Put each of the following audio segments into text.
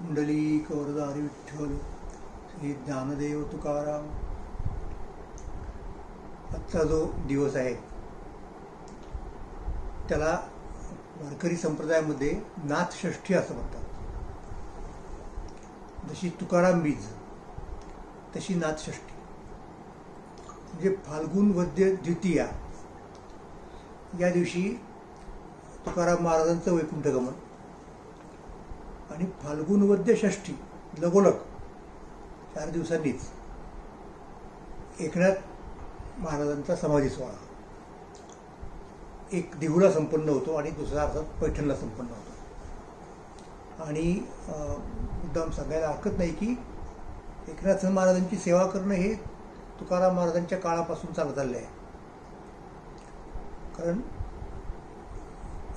कुंडलिक वरदारी विठ्ठल श्री ज्ञानदेव तुकाराम. आजचा जो दिवस आहे त्याला वारकरी संप्रदायामध्ये नाथषष्ठी असं म्हणतात. जशी तुकाराम बीज तशी नाथषष्ठी. म्हणजे फाल्गुन वद्य द्वितीया. या दिवशी तुकाराम महाराजांचं वैकुंठगमन. आणि फाल्गुन वद्य षष्ठी लगोलग चार दिवसांनीच. एकनाथ महाराजांचा समाधी सोहळा. एक दिहुला संपन्न होतो आणि दुसरा अर्थात पैठणला संपन्न होतो. आणि मुद्दाम सांगायला हरकत नाही की एकनाथ महाराजांची सेवा करणं हे तुकाराम महाराजांच्या काळापासून चालत आलेलं आहे कारण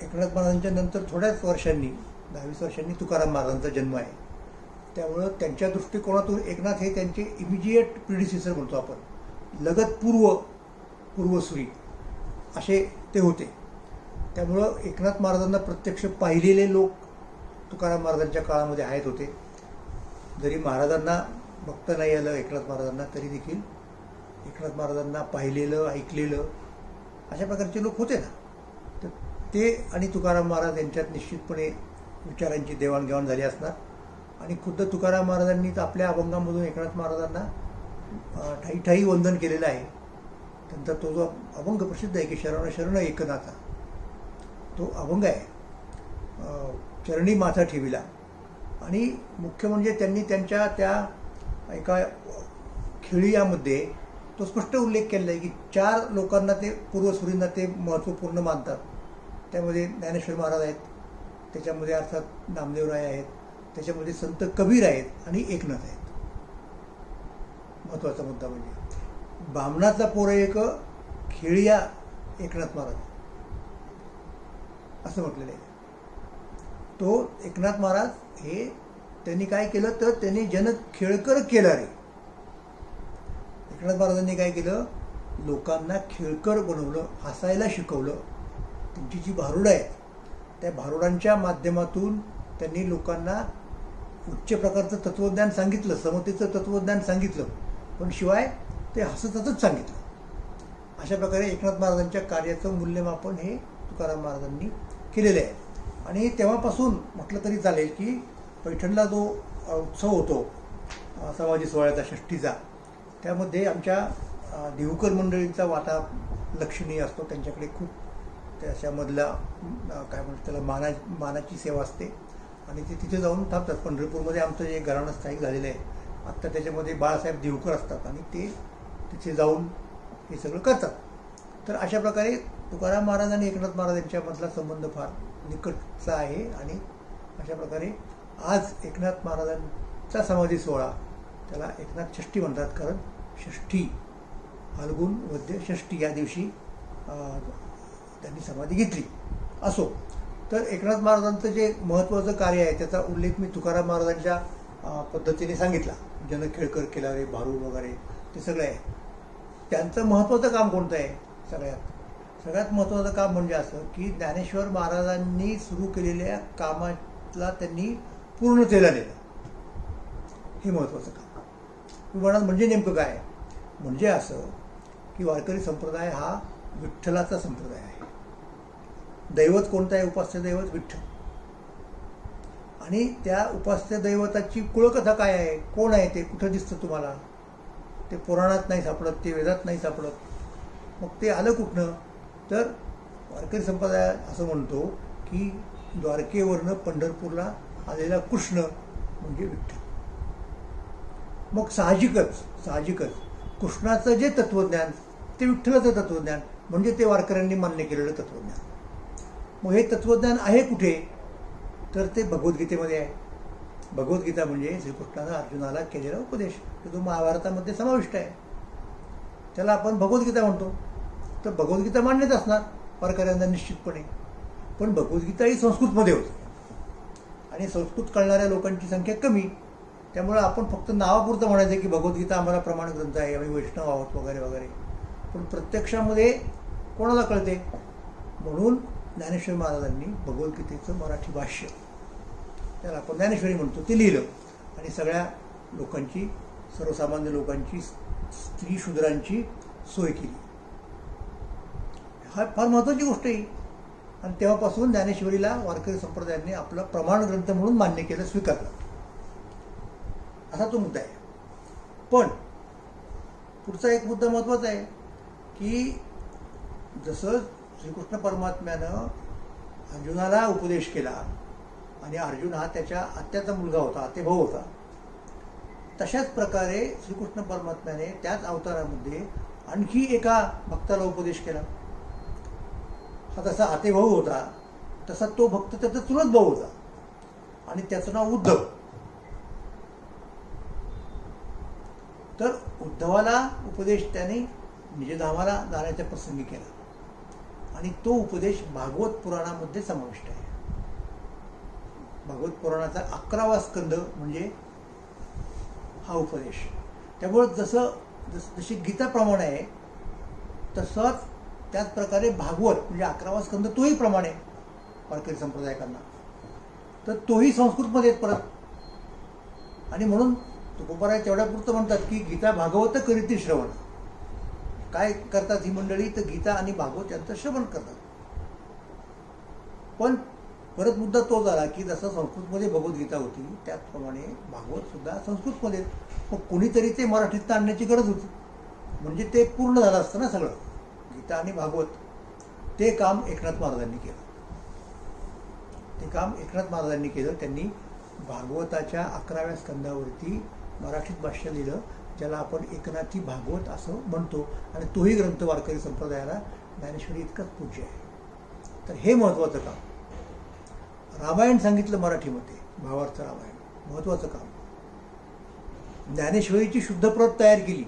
एकनाथ महाराजांच्या नंतर थोड्याच वर्षांनी दहावीस वर्षांनी तुकाराम महाराजांचा जन्म आहे. त्यामुळं त्यांच्या दृष्टिकोनातून एकनाथ हे त्यांचे इमिजिएट प्रिडिसिसर म्हणतो आपण. लगत पूर्व पूर्वसुरी असे ते होते. त्यामुळं एकनाथ महाराजांना प्रत्यक्ष पाहिलेले लोक तुकाराम महाराजांच्या काळामध्ये आहेत होते. जरी महाराजांना बघता नाही आलं एकनाथ महाराजांना तरी देखील एकनाथ महाराजांना पाहिलेलं ऐकलेलं अशा प्रकारचे लोक होते ना. तर ते आणि तुकाराम महाराज यांच्यात निश्चितपणे विचारांची देवाणघेवाण झाली असणार? आणि खुद्द तुकाराम महाराजांनीच आपल्या अभंगामधून एकनाथ महाराजांना ठाई ठाई वंदन केलेलं आहे. त्यांचा तो जो अभंग प्रसिद्ध आहे की शरण शरण एकनाथा तो अभंग आहे. चरणी माथा ठेविला. आणि मुख्य म्हणजे त्यांनी त्यांच्या त्या एका खेळियामध्ये तो स्पष्ट उल्लेख केलेला आहे की चार लोकांना ते पूर्वसुरींना ते महत्त्वपूर्ण मानतात. त्यामध्ये ज्ञानेश्वर महाराज आहेत त्याच्यामध्ये अर्थात नामदेवराय आहेत त्याच्यामध्ये संत कबीर आहेत आणि एकनाथ आहेत. महत्त्वाचा मुद्दा म्हणजे. बामणाचा पोर एक खेळिया एकनाथ महाराज. असं म्हटलेलं आहे. तो एकनाथ महाराज हे त्यांनी काय केलं तर त्यांनी जन खेळकर केला रे एकनाथ महाराजांनी काय केलं? लोकांना खेळकर बनवलं हसायला शिकवलं. त्यांची जी भारुडं आहेत त्या भारुडांच्या माध्यमातून त्यांनी लोकांना उच्च प्रकारचं तत्त्वज्ञान सांगितलं समतेचं तत्त्वज्ञान सांगितलं पण शिवाय ते हसतच सांगितलं. अशा प्रकारे एकनाथ महाराजांच्या कार्याचं मूल्यमापन हे तुकाराम महाराजांनी केलेलं आहे. आणि तेव्हापासून म्हटलं तरी चालेल की पैठणला जो उत्सव होतो अ, समाजी सोहळ्याचा षष्टीचा त्यामध्ये आमच्या देवकर मंडळींचा वाटा लक्षणीय असतो. त्यांच्याकडे खूप त्याच्यामधला काय म्हणतात त्याला माना मानाची सेवा असते. आणि ते तिथे जाऊन थांबतात. पंढरपूरमध्ये आमचं जे घराणं स्थायिक झालेलं आहे आत्ता त्याच्यामध्ये बाळासाहेब देवकर असतात. आणि ते तिथे जाऊन हे सगळं करतात. तर अशा प्रकारे तुकाराम महाराज आणि एकनाथ महाराज यांच्यामधला संबंध फार निकटचा आहे. आणि अशा प्रकारे आज एकनाथ महाराजांचा समाधी सोहळा त्याला एकनाथ षष्ठी म्हणतात. कारण षष्ठी फाल्गुन वद्य षष्ठी या दिवशी त्यांनी समाधी घेतली. असो. तर एकनाथ महाराजांचं जे महत्त्वाचं कार्य आहे त्याचा उल्लेख मी तुकाराम महाराजांच्या पद्धतीने सांगितला. जन खेळकर केला रे भारूड वगैरे ते सगळं आहे. त्यांचं महत्त्वाचं काम कोणतं आहे? सगळ्यात. सगळ्यात महत्त्वाचं काम म्हणजे असं की ज्ञानेश्वर महाराजांनी सुरू केलेल्या कामाला त्यांनी पूर्णतेला नेलं हे महत्त्वाचं काम. तुम्ही म्हणाल म्हणजे नेमकं काय? म्हणजे असं की वारकरी संप्रदाय हा विठ्ठलाचा संप्रदाय आहे. दैवत कोणतं आहे? उपास्य दैवत विठ्ठल. आणि त्या उपास्य दैवताची कुळकथा काय आहे? कोण आहे ते? कुठं दिसतं तुम्हाला? ते पुराणात नाही सापडत ते वेदात नाही सापडत. मग ते आलं कुठनं? तर वारकरी संप्रदाय असं म्हणतो की द्वारकेवरनं पंढरपूरला आलेला कृष्ण म्हणजे विठ्ठल. मग साहजिकच साहजिकच. कृष्णाचं जे तत्त्वज्ञान ते विठ्ठलाचं तत्त्वज्ञान म्हणजे ते वारकऱ्यांनी मान्य केलेलं तत्त्वज्ञान मग हे तत्त्वज्ञान आहे कुठे? तर ते भगवद्गीतेमध्ये आहे. भगवद्गीता म्हणजे श्रीकृष्णानं अर्जुनाला केलेला उपदेश. तो जो महाभारतामध्ये समाविष्ट आहे. त्याला आपण भगवद्गीता म्हणतो. तर भगवद्गीता मान्यच असणार परकऱ्यांना निश्चितपणे. पण भगवद्गीता ही संस्कृतमध्ये होती. आणि संस्कृत कळणाऱ्या लोकांची संख्या कमी. त्यामुळं आपण फक्त नावापुरतं म्हणायचं की भगवद्गीता आम्हाला प्रमाण ग्रंथ आहे आम्ही वैष्णव आहोत वगैरे वगैरे. पण प्रत्यक्षामध्ये कोणाला कळते? म्हणून ज्ञानेश्वर महाराजांनी भगवद्गीतेचं मराठी भाष्य. त्याला आपण ज्ञानेश्वरी म्हणतो ते लिहिलं. आणि सगळ्या लोकांची सर्वसामान्य लोकांची स्त्री शूद्रांची सोय केली. हा फार महत्त्वाची गोष्ट आहे. आणि तेव्हापासून ज्ञानेश्वरीला वारकरी संप्रदायाने आपला प्रमाण ग्रंथ म्हणून मान्य केलं स्वीकारलं. असा तो मुद्दा आहे. पण पुढचा एक मुद्दा महत्त्वाचा आहे की जसं श्रीकृष्ण परमात्म्यानं अर्जुनाला उपदेश केला. आणि अर्जुन हा त्याच्या आत्याचा मुलगा होता आतेभाऊ होता. तशाच प्रकारे श्रीकृष्ण परमात्म्याने त्याच अवतारामध्ये आणखी एका भक्ताला उपदेश केला. हा तसा आतेभाऊ होता तसा तो भक्त त्याचा चुलत भाऊ होता. आणि त्याचं नाव उद्धव. तर उद्धवाला उपदेश त्याने निजधामाला जाण्याच्या प्रसंगी केला. आणि तो उपदेश भागवत पुराणामध्ये समाविष्ट आहे. भागवत पुराणाचा अकरावा स्कंद म्हणजे हा उपदेश. त्यामुळं जसं जस जशी गीताप्रमाणे आहे तसंच त्याच प्रकारे भागवत म्हणजे अकरावा स्कंद तोही प्रमाणे वारकरी संप्रदायकांना. तर तोही संस्कृतमध्ये परत. आणि म्हणून तुकोबाराय तेवढ्या पुरतं म्हणतात की गीता भागवत करीती श्रवण. काय करतात ही मंडळी? तर गीता आणि भागवत यांचं श्रवण करतात. पण परत मुद्दा तो झाला की जसं संस्कृतमध्ये भगवद्गीता होती त्याचप्रमाणे भागवत सुद्धा संस्कृतमध्ये. मग कोणीतरी ते मराठीत आणण्याची गरज होती. म्हणजे ते पूर्ण झालं असतं ना सगळं. गीता आणि भागवत ते काम एकनाथ महाराजांनी केलं. ते काम एकनाथ महाराजांनी केलं. त्यांनी भागवताच्या अकराव्या स्कंदावरती मराठीत भाष्य लिहिलं. ज्याला आपण एकनाथी भागवत असं म्हणतो आणि तोही ग्रंथ वारकरी संप्रदायाला ज्ञानेश्वरी इतकाच पूज्य आहे. तर हे महत्त्वाचं काम. रामायण सांगितलं मराठीमध्ये भावार्थ रामायण महत्त्वाचं काम. ज्ञानेश्वरीची शुद्ध प्रत तयार केली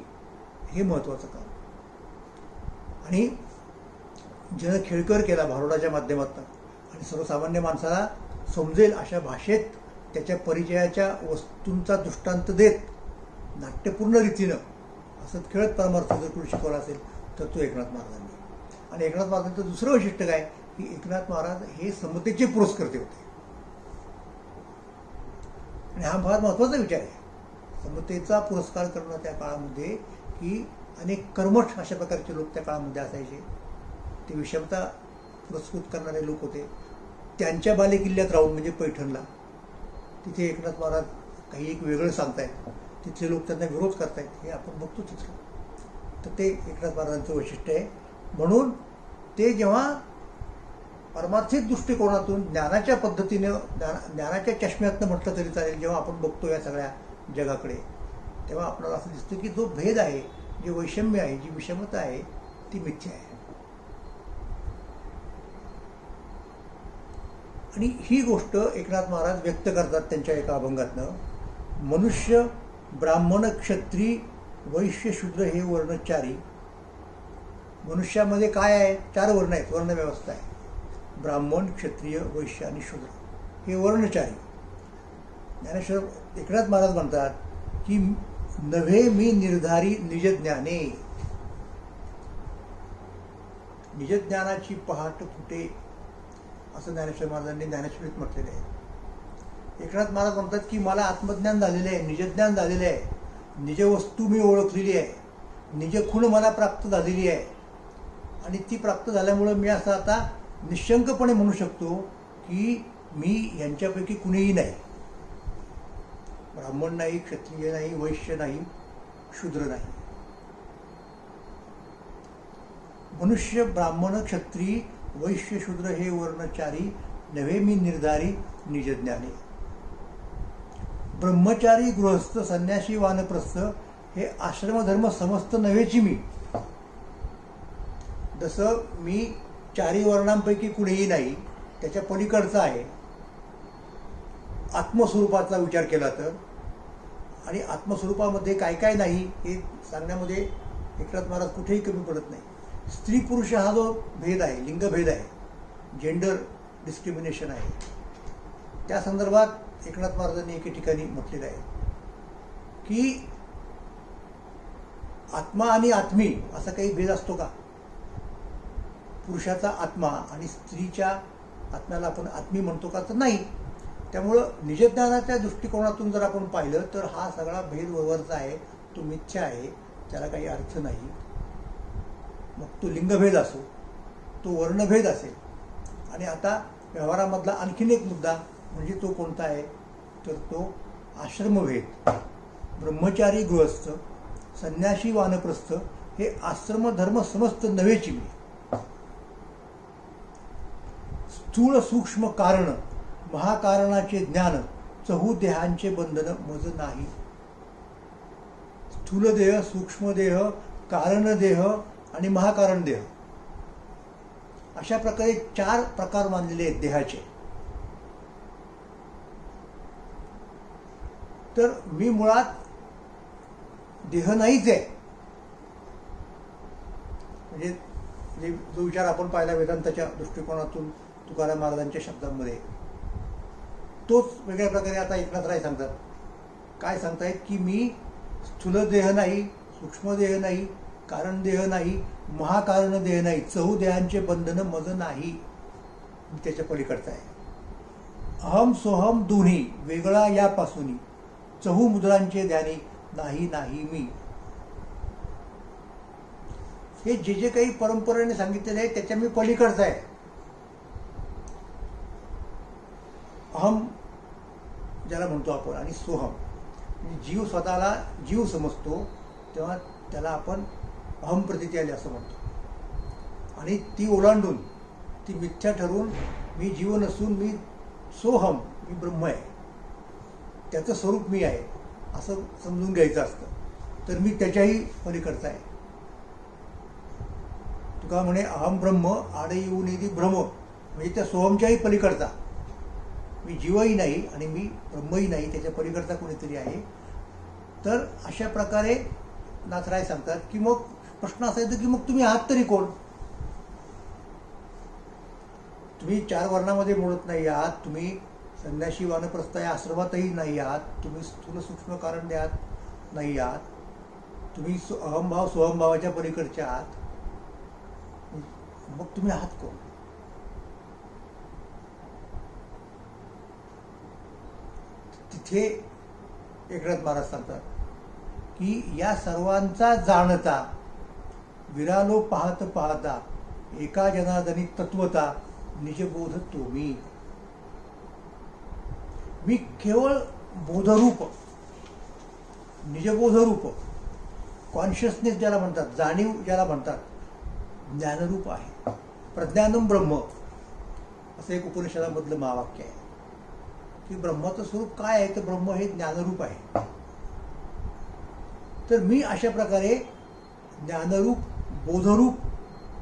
हे महत्त्वाचं काम. आणि ज्यानं खेळकर केला भारुडाच्या माध्यमातून आणि सर्वसामान्य माणसाला समजेल अशा भाषेत त्याच्या परिचयाच्या वस्तूंचा दृष्टांत देत नाट्यपूर्ण रीतीनं असं खेळत परमार्थ जर कोणी शिकवला असेल तर तो एकनाथ महाराजांनी. आणि एकनाथ महाराजांचं दुसरं वैशिष्ट्य काय? की एकनाथ महाराज हे समतेचे पुरस्कर्ते होते. आणि हा फार महत्त्वाचा विचार आहे. समतेचा पुरस्कार करणं त्या काळामध्ये की अनेक कर्मठ अशा प्रकारचे लोक त्या काळामध्ये असायचे. ते विषमता पुरस्कृत करणारे लोक होते. त्यांच्या बालेकिल्ल्यात राहून म्हणजे पैठणला तिथे एकनाथ महाराज काही एक वेगळं सांगतायत. तिथले लोक त्यांना विरोध करतायत हे आपण बघतो तिथलं. तर ते एकनाथ महाराजांचं वैशिष्ट्य आहे. म्हणून ते जेव्हा परमार्थिक दृष्टिकोनातून ज्ञानाच्या पद्धतीनं ज्ञान ज्ञानाच्या चष्म्यातनं म्हटलं तरी चालेल जेव्हा आपण बघतो या सगळ्या जगाकडे तेव्हा आपल्याला असं दिसतं की जो भेद आहे जे वैषम्य आहे जी विषमता आहे ती मिथ्या आहे. आणि ही गोष्ट एकनाथ महाराज व्यक्त करतात त्यांच्या एका अभंगातनं. मनुष्य ब्राह्मण क्षत्री वैश्य शूद्र हे वर्णचारी. मनुष्यामध्ये काय आहे? चार वर्ण आहेत वर्णव्यवस्था आहे. ब्राह्मण क्षत्रिय वैश्य आणि शूद्र. हे वर्णचारी. ज्ञानेश्वर एकनाथ महाराज म्हणतात की नव्हे मी निर्धारी निजज्ञाने. निजज्ञानाची पहाट फुटे असं ज्ञानेश्वर महाराजांनी ज्ञानेश्वरीत म्हटलेलं आहे. एकनाथ महाराज म्हणतात की मला आत्मज्ञान झालेलं आहे निजज्ञान झालेलं आहे. निजवस्तू मी ओळखलेली आहे. निजखूण मला प्राप्त झालेली आहे. आणि ती प्राप्त झाल्यामुळं मी असं आता निशंकपणे म्हणू शकतो की मी यांच्यापैकी कुणीही नाही. ब्राह्मण नाही क्षत्रिय नाही वैश्य नाही शूद्र नाही. मनुष्य ब्राह्मण क्षत्रिय वैश्य शूद्र हे वर्णचारी नव्हे मी निर्धारी निजज्ञाने. ब्रह्मचारी गृहस्थ संन्यासी वानप्रस्थ हे आश्रमधर्म समस्त नव्हेची मी. जसं मी चारी वर्णांपैकी कुणीही नाही त्याच्या पलीकडचा आहे. आत्मस्वरूपाचा विचार केला तर. आणि आत्मस्वरूपामध्ये काय काय नाही हे सांगण्यामध्ये एकनाथ महाराज कुठेही कमी पडत नाही. स्त्री पुरुष हा जो भेद आहे लिंगभेद आहे जेंडर डिस्क्रिमिनेशन आहे. त्या संदर्भात एकनाथ महाराजांनी एके ठिकाणी म्हटलेलं आहे की आत्मा आणि आत्मी असा काही भेद असतो का? पुरुषाचा आत्मा आणि स्त्रीच्या आत्म्याला आपण आत्मी म्हणतो का? तर नाही. त्यामुळं निजज्ञानाच्या दृष्टिकोनातून जर आपण पाहिलं तर हा सगळा भेद वरवरचा आहे तो मिथ्या आहे त्याला काही अर्थ नाही. मग तो लिंगभेद असो तो वर्णभेद असेल. आणि आता व्यवहारामधला आणखीन एक मुद्दा म्हणजे तो कोणता आहे? तर तो आश्रमभेद ब्रह्मचारी गृहस्थ संन्यासी वानप्रस्थ हे आश्रम धर्म समस्त नव्हेची मी. स्थूळ सूक्ष्म कारण महाकारणाचे ज्ञान चहू देहांचे बंधन मज नाही. स्थूल देह सूक्ष्म देह कारण देह आणि महाकारण देह. अशा प्रकारे चार प्रकार मानलेले आहेत देहाचे. तर मी मुळात देह नाहीच आहे. म्हणजे जो विचार आपण पाहिला वेदांताच्या दृष्टिकोनातून तुकाराम महाराजांच्या शब्दांमध्ये तोच वेगळ्या प्रकारे आता एकनाथ राय सांगतात. काय सांगतायत? की मी स्थूल देह नाही सूक्ष्म देह नाही कारण देह नाही महाकारण देह नाही चहू देहांचे बंधन मज नाही. त्याच्या पलीकडचा आहे. अहम सोहम दोन्ही वेगळा यापासून चहू मुद्रांचे ध्यानी नाही नाही मी. हे जे जे काही परंपरेने सांगितलेले आहे त्याच्या मी पलीकडचा आहे. अहम ज्याला म्हणतो आपण आणि सोहम. म्हणजे जीव स्वतःला जीव समजतो तेव्हा त्याला आपण अहम प्रतिती आली असं म्हणतो. आणि ती ओलांडून ती मिथ्या ठरवून मी जीव नसून मी सोहम मी ब्रह्म आहे. त्याचं स्वरूप मी आहे असं समजून घ्यायचं असतं. तर मी त्याच्याही पलीकडचा आहे. तुका म्हणे अहम ब्रह्म आडे येऊन येते भ्रम म्हणजे त्या सोहमच्याही पलीकडचा. मी जीवही नाही आणि मी ब्रह्मही नाही त्याच्या पलीकडचा कोणीतरी आहे. तर अशा प्रकारे नाथराय सांगतात की मग प्रश्न असा येतो की मग तुम्ही आहात तरी कोण? तुम्ही चार वर्णामध्ये मोडत नाही आहात तुम्ही संन्याशी वानप्रस्थ या आश्रमातही नाही आहात तुम्ही स्थूल सूक्ष्म कारण द्यात नाही आहात तुम्ही सु- अहमभाव सोहमभावाच्या पलीकडचे आहात. मग तुम्ही आहात कोण? तिथे एकनाथ महाराज सांगतात की या सर्वांचा जाणता विरालो पाहत पाहता एका जनादनी तत्वता निजबोध तुम्ही. मी केवळ बोधरूप निजबोधरूप कॉन्शियसनेस ज्याला म्हणतात जाणीव ज्याला म्हणतात ज्ञानरूप आहे. प्रज्ञानम ब्रह्म. असं एक उपनिषदामधलं महावाक्य आहे. की ब्रह्माचं स्वरूप काय आहे? तर ब्रह्म हे ज्ञानरूप आहे. तर मी अशा प्रकारे ज्ञानरूप बोधरूप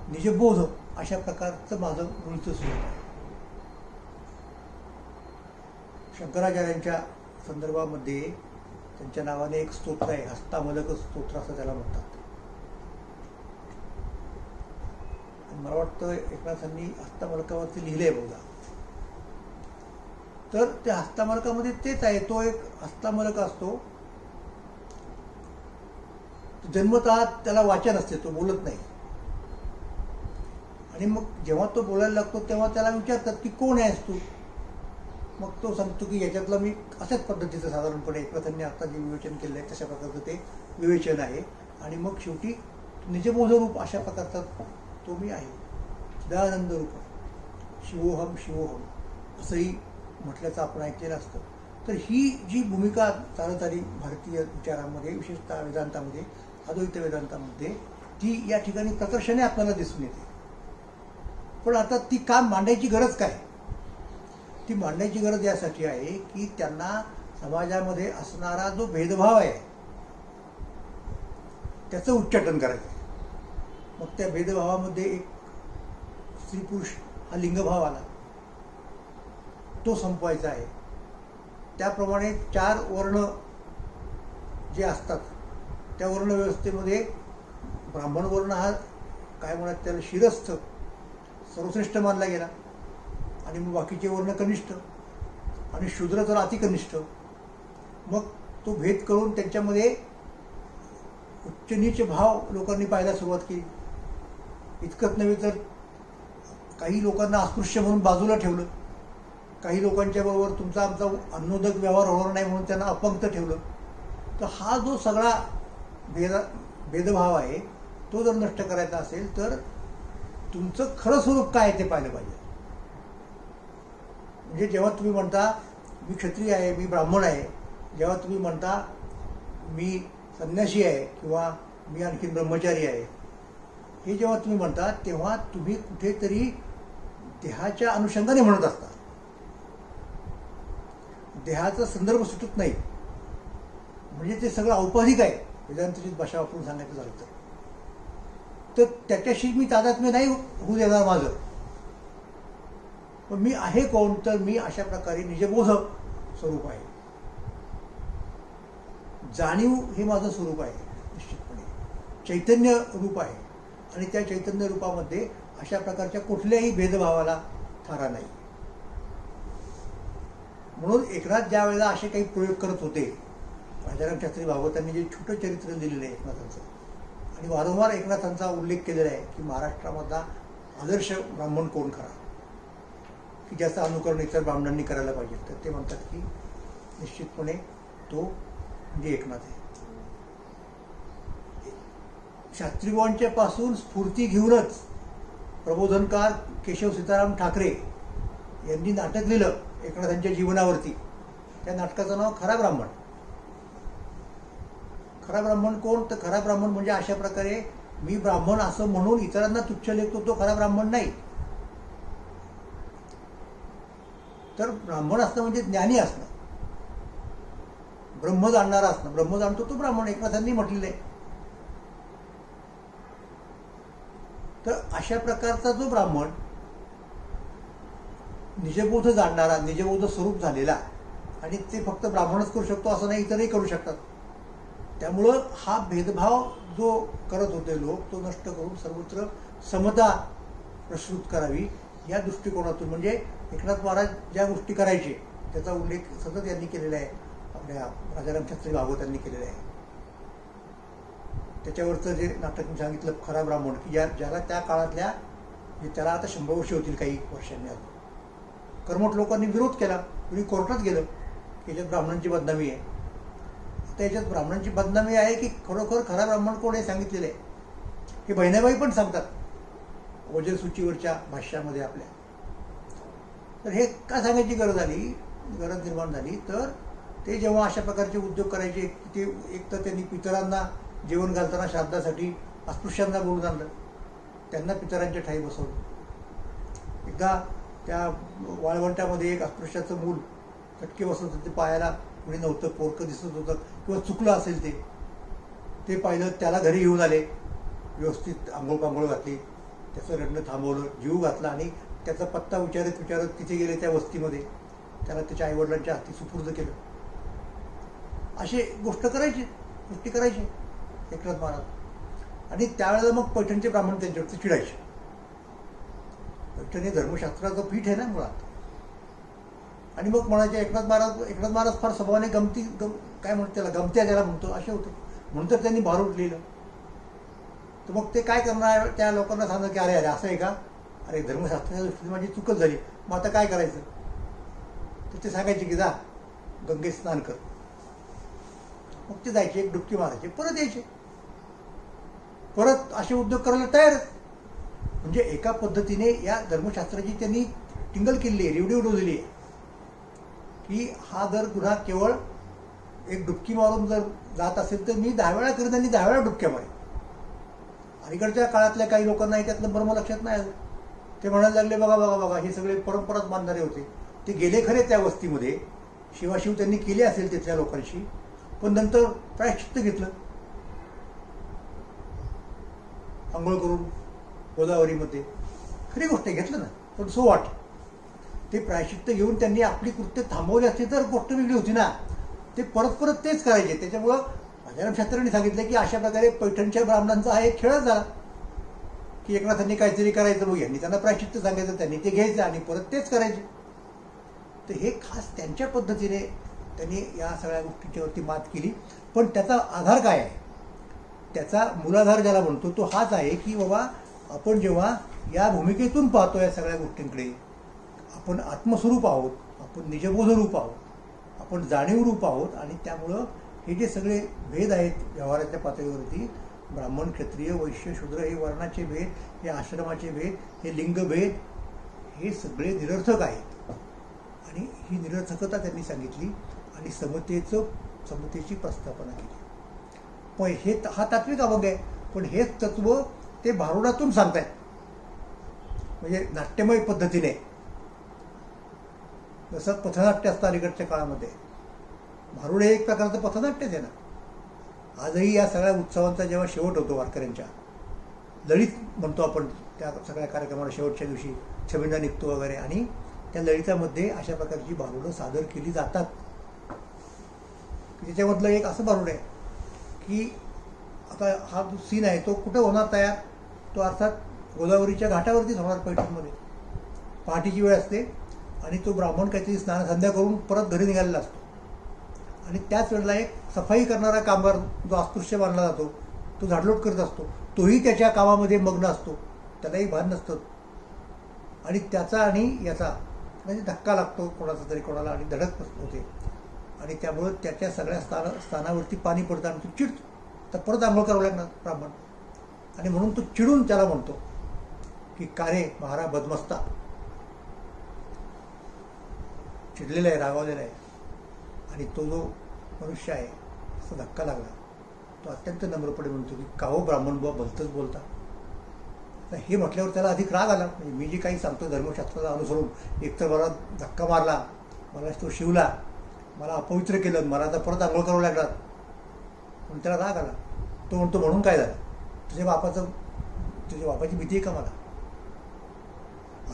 निजबोध अशा प्रकारचं माझं मूळचं स्वरूप आहे. शंकराचार्यांच्या संदर्भामध्ये त्यांच्या नावाने एक स्तोत्र आहे हस्तामलक स्तोत्र असं त्याला म्हणतात. मला वाटतं एकनाथांनी हस्तामलकावरती लिहिलंय बहुधा तर त्या हस्तामलकामध्ये तेच आहे तो एक हस्तामलक असतो. जन्मतः त्याला वाचन असते तो बोलत नाही. आणि मग जेव्हा तो बोलायला लागतो तेव्हा त्याला विचारतात की कोण आहेस तू? मग तो सांगतो की याच्यातलं मी अशाच पद्धतीचं साधारणपणे एकनाथांनी आता जे विवेचन केलं आहे तशा प्रकारचं ते विवेचन आहे. आणि मग शेवटी निजबोध रूप अशा प्रकारचा तो मी आहे. दयानंद रूप. शिवोहम शिवोहम. असंही म्हटल्याचं आपण ऐकलेलं असतं. तर ही जी भूमिका चालत आली भारतीय विचारामध्ये विशेषतः वेदांतामध्ये अद्वैत वेदांतामध्ये ती या ठिकाणी प्रकर्षाने आपल्याला दिसून येते. पण आता ती काम मांडायची गरज काय? ती मांडण्याची गरज यासाठी आहे की त्यांना समाजामध्ये असणारा जो भेदभाव आहे त्याचं उच्चाटन करायचं. आहे मग त्या भेदभावामध्ये एक स्त्री पुरुष हा लिंगभाव आला. तो संपवायचा आहे. त्याप्रमाणे चार वर्ण जे असतात त्या वर्णव्यवस्थेमध्ये ब्राह्मण वर्ण हा काय म्हणत त्याला शिरस्थ सर्वश्रेष्ठ मानला गेला. आणि मग बाकीचे वर्ण कनिष्ठ. आणि शूद्र तर अतिकनिष्ठ. मग तो भेद करून त्यांच्यामध्ये उच्च नीच भाव लोकांनी पाहायला सुरुवात केली. इतकंच नव्हे तर काही लोकांना अस्पृश्य म्हणून बाजूला ठेवलं. काही लोकांच्या बरोबर तुमचा आमचा अन्नोदक व्यवहार होणार नाही म्हणून त्यांना अपंक्त ठेवलं. तर हा जो सगळा भेद भेदभाव आहे तो जर नष्ट करायचा असेल तर तुमचं खरं स्वरूप काय आहे ते पाहिलं पाहिजे. म्हणजे जेव्हा तुम्ही म्हणता मी क्षत्रिय आहे मी ब्राह्मण आहे जेव्हा तुम्ही म्हणता मी संन्यासी आहे किंवा मी आणखीन ब्रह्मचारी आहे हे जेव्हा तुम्ही म्हणता तेव्हा तुम्ही कुठेतरी देहाच्या अनुषंगाने म्हणत असता. देहाचा संदर्भ सुटत नाही. म्हणजे ते सगळं औपचारिक आहे. वेदांतची भाषा वापरून सांगायचं झालं तर. तर त्याच्याशी मी तादात्म्य नाही होऊ देणार माझं. पण मी आहे कोण तर मी अशा प्रकारे निजबोध स्वरूप आहे. जाणीव हे माझं स्वरूप आहे निश्चितपणे. चैतन्य रूप आहे. आणि त्या चैतन्य रूपामध्ये अशा प्रकारच्या कुठल्याही भेदभावाला थारा नाही. म्हणून एकनाथ ज्या वेळेला असे काही प्रयोग करत होते राजाराम शास्त्री भागवतांनी जे छोटं चरित्र दिलेलं आहे एकनाथांचं आणि वारंवार एकनाथांचा उल्लेख केलेला आहे की महाराष्ट्रामधला आदर्श ब्राह्मण कोण खरा? की ज्याचं अनुकरण इतर ब्राह्मणांनी करायला पाहिजे. तर ते म्हणतात की निश्चितपणे तो म्हणजे एकनाथ आहे. शास्त्रीबांच्या पासून स्फूर्ती घेऊनच प्रबोधनकार केशव सीताराम ठाकरे यांनी नाटक लिहिलं एकनाथांच्या जीवनावरती. त्या नाटकाचं नाव खरा ब्राह्मण. खरा ब्राह्मण कोण? तर खरा ब्राह्मण म्हणजे अशा प्रकारे मी ब्राह्मण असं म्हणून इतरांना तुच्छ लेखतो तो खरा ब्राह्मण नाही. तर ब्राह्मण असणं म्हणजे ज्ञानी असणं. ब्रह्म जाणणारा असणं. ब्रह्म जाणतो तो ब्राह्मण. एकनाथांनी म्हटलेलं आहे. तर अशा प्रकारचा जो ब्राह्मण निजबोध जाणणारा निजबोध स्वरूप झालेला आणि ते फक्त ब्राह्मणच करू शकतो असं नाही इतरही करू शकतात. त्यामुळं हा भेदभाव जो करत होते लोक तो नष्ट करून सर्वत्र समता प्रस्तुत करावी या दृष्टिकोनातून. म्हणजे एकनाथ महाराज ज्या गोष्टी करायचे त्याचा उल्लेख सतत यांनी केलेला आहे. आपल्या राजाराम शास्त्री भागवतांनी केलेला आहे. त्याच्यावरचं जे नाटक मी सांगितलं खरा ब्राह्मण की ज्या ज्याला त्या काळातल्या म्हणजे त्याला आता शंभर वर्ष होतील काही वर्षांनी आता कर्मठ लोकांनी विरोध केला. कुणी कोर्टात गेलं की याच्यात ब्राह्मणांची बदनामी आहे. आता याच्यात ब्राह्मणांची बदनामी आहे की खरोखर खरा ब्राह्मण कोण हे सांगितलेलं आहे? हे बहिणाबाई पण सांगतात. वजन सूचीवरच्या भाष्यामध्ये आपल्या. तर हे का सांगायची गरज आली? गरज निर्माण झाली. तर ते जेव्हा अशा प्रकारचे उद्योग करायचे ते एक तर त्यांनी पितरांना जेवण घालताना श्राद्धासाठी अस्पृश्यांना बोलून आणलं. त्यांना पितरांच्या ठाई बसवलं. एकदा त्या वाळवंटामध्ये एक अस्पृश्याचं मूल चटके बसत होतं ते पायाला कुणी नव्हतं पोरकं दिसत होतं किंवा चुकलं असेल ते ते पाहिलं त्याला घरी घेऊन आले. व्यवस्थित आंघोळ पांघोळ घातली. त्याचं रडणं थांबवलं जीव घातला आणि त्याचा पत्ता विचारत विचारत तिथे गेले त्या वस्तीमध्ये. त्याला त्याच्या आईवडिलांच्या हाती सुपूर्द केलं. असे गोष्ट करायची गोष्टी करायची एकनाथ महाराज. आणि त्यावेळेला मग पैठणचे ब्राह्मण त्यांच्यावरती चिडायचे. पैठण हे धर्मशास्त्राचं पीठ आहे ना मुळात. आणि मग म्हणायचे एकनाथ महाराज एकनाथ महाराज फार स्वभावाने गमती गम काय म्हणतो त्याला गमत्या त्याला म्हणतो असे होते. म्हणून तर त्यांनी भारूड लिहिलं. तर मग ते काय करणार त्या लोकांना सांगलं की अरे अरे असं आहे का? अरे धर्मशास्त्राच्या दृष्टीने माझी म्हणजे चुकच झाली. मग आता काय करायचं? तर ते सांगायचे की जा गंगेत स्नान कर. मग ते जायचे एक डुबकी मारायचे परत यायचे. परत असे उद्योग करायला तयारच म्हणजे एका पद्धतीने या धर्मशास्त्राची त्यांनी टिंगल केली आहे रिवडी उडवलेली आहे. की हा जर गुन्हा केवळ एक डुबकी मारून जर जात असेल तर मी दहा वेळा करीन आणि दहा वेळा डुबक्या मारेन. अलीकडच्या काळातल्या काही लोकांना त्यातलं बरं लक्षात नाही आलं. ते म्हणायला लागले बघा बघा बघा हे सगळे परंपराच मानणारे होते. ते गेले खरे त्या वस्तीमध्ये. शिवाशिव त्यांनी केले असेल तिथल्या लोकांशी पण नंतर प्रायश्चित्त घेतलं. आंघोळ करून गोदावरीमध्ये. खरी गोष्ट आहे घेतलं ना पण सो वाट ते प्रायश्चित्त घेऊन त्यांनी आपली कृत्य थांबवली असती तर गोष्ट वेगळी होती ना. ते परत परत तेच करायचे. त्याच्यामुळं राजाराम शास्त्रींनी सांगितलं की अशा प्रकारे पैठणच्या ब्राह्मणांचा हा एक खेळच झाला. की एकनाथांनी काहीतरी करायचं बघ यांनी त्यांना प्रायश्चित्त सांगायचं त्यांनी ते घ्यायचं आणि परत तेच करायचे. तर हे खास त्यांच्या पद्धतीने त्यांनी या सगळ्या गोष्टींच्यावरती मात केली. पण त्याचा आधार काय आहे? त्याचा मूलाधार ज्याला म्हणतो तो हाच आहे की बाबा आपण जेव्हा या भूमिकेतून पाहतो या सगळ्या गोष्टींकडे आपण आत्मस्वरूप आहोत आपण निजबोधरूप आहोत आपण जाणीवरूप आहोत आणि त्यामुळं हे जे सगळे भेद आहेत व्यवहाराच्या पातळीवरती ब्राह्मण क्षत्रिय वैश्य शूद्र हे वर्णाचे भेद हे आश्रमाचे भेद हे लिंगभेद हे सगळे निरर्थक आहेत. आणि ही निरर्थकता त्यांनी सांगितली आणि समतेचं समतेची प्रस्थापना केली. पण हे हा तात्विक अभंग आहे. पण हेच तत्व ते भारुडातून सांगतायत. म्हणजे नाट्यमय पद्धतीने. जसं पथनाट्य असतं अलीकडच्या काळामध्ये. भारुड हे एक प्रकारचं पथनाट्यच आहे ना. आजही या सगळ्या उत्सवांचा जेव्हा शेवट होतो वारकऱ्यांच्या लळीत म्हणतो आपण त्या सगळ्या कार्यक्रमाला शेवटच्या दिवशी छबिंदा निघतो वगैरे आणि त्या लळीतामध्ये अशा प्रकारची भारुडं सादर केली जातात. त्याच्यामधलं एक असं भारुड आहे की आता हा जो सीन आहे तो कुठं होणार तयार? तो अर्थात गोदावरीच्या घाटावरतीच होणार पैठणमध्ये. पहाटेची वेळ असते आणि तो ब्राह्मण काहीतरी स्नान संध्या करून परत घरी निघालेला असतो. आणि त्याच वेळेला एक सफाई करणारा कामगार जो अस्पृश्य मानला जातो तो झाडलोट करत असतो. तोही त्याच्या कामामध्ये मग्न असतो. त्यालाही भान नसतं. आणि त्याचा आणि याचा म्हणजे धक्का लागतो कोणाचा तरी कोणाला आणि धडक होते. आणि त्यामुळं त्याच्या सगळ्या स्थान स्थानावरती पाणी पडतं आणि तो चिडतो तर परत आंघोळ करावं लागणार ब्राह्मण. आणि म्हणून तो चिडून त्याला म्हणतो की का रे महारा बदमस्ता? चिडलेला आहे रागावलेला आहे. आणि तो जो मनुष्य आहे असा धक्का लागला. तो अत्यंत नम्रपणे म्हणतो की काहो ब्राह्मण बुवा भलतंच बोलता. तर हे म्हटल्यावर त्याला अधिक राग आला. म्हणजे मी जे काही सांगतो धर्मशास्त्राला अनुसरून एकतर मला धक्का मारला मला तो शिवला मला अपवित्र केलं मला आता परत आंघोळ करावं लागला पण त्याला राग आला. तो म्हणतो म्हणून काय झालं? तुझ्या बापाचं तुझ्या बापाची भीती आहे का मला?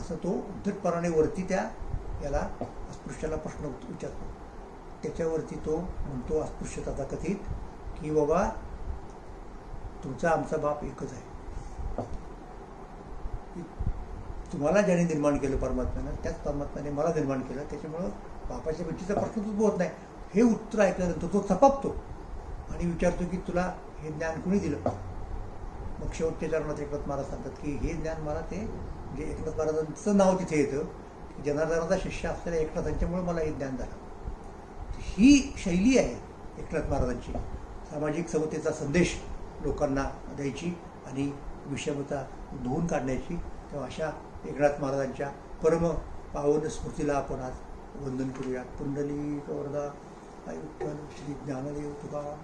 असं तो उद्धटपणाने वरती त्या याला अस्पृश्याला प्रश्न विचारतो त्याच्यावरती तो म्हणतो अस्पृश्यताचा कथित की बाबा तुमचा आमचा बाप एकच आहे. तुम्हाला ज्याने निर्माण केलं परमात्म्यानं त्याच परमात्म्याने मला निर्माण केलं त्याच्यामुळं बापाच्या भीतीचा प्रश्नच उद्भवत नाही. हे उत्तर ऐकल्यानंतर तो थपापतो आणि विचारतो की तुला हे ज्ञान कुणी दिलं? मग शेवटच्या चरणात एकनाथ महाराज सांगतात की हे ज्ञान मला ते म्हणजे एकनाथ महाराजांचं नाव तिथे येतं की जनार्दनाचा शिष्य असलेल्या एकनाथांच्यामुळे मला हे ज्ञान झालं. ही शैली आहे एकनाथ महाराजांची. सामाजिक समतेचा संदेश लोकांना द्यायची आणि विषमता धुवून काढण्याची. तेव्हा अशा एकनाथ महाराजांच्या परम पावन स्मृतीला आपण आज वंदन करूया. पुंडली वरदा श्री ज्ञानदेव तुकाराम.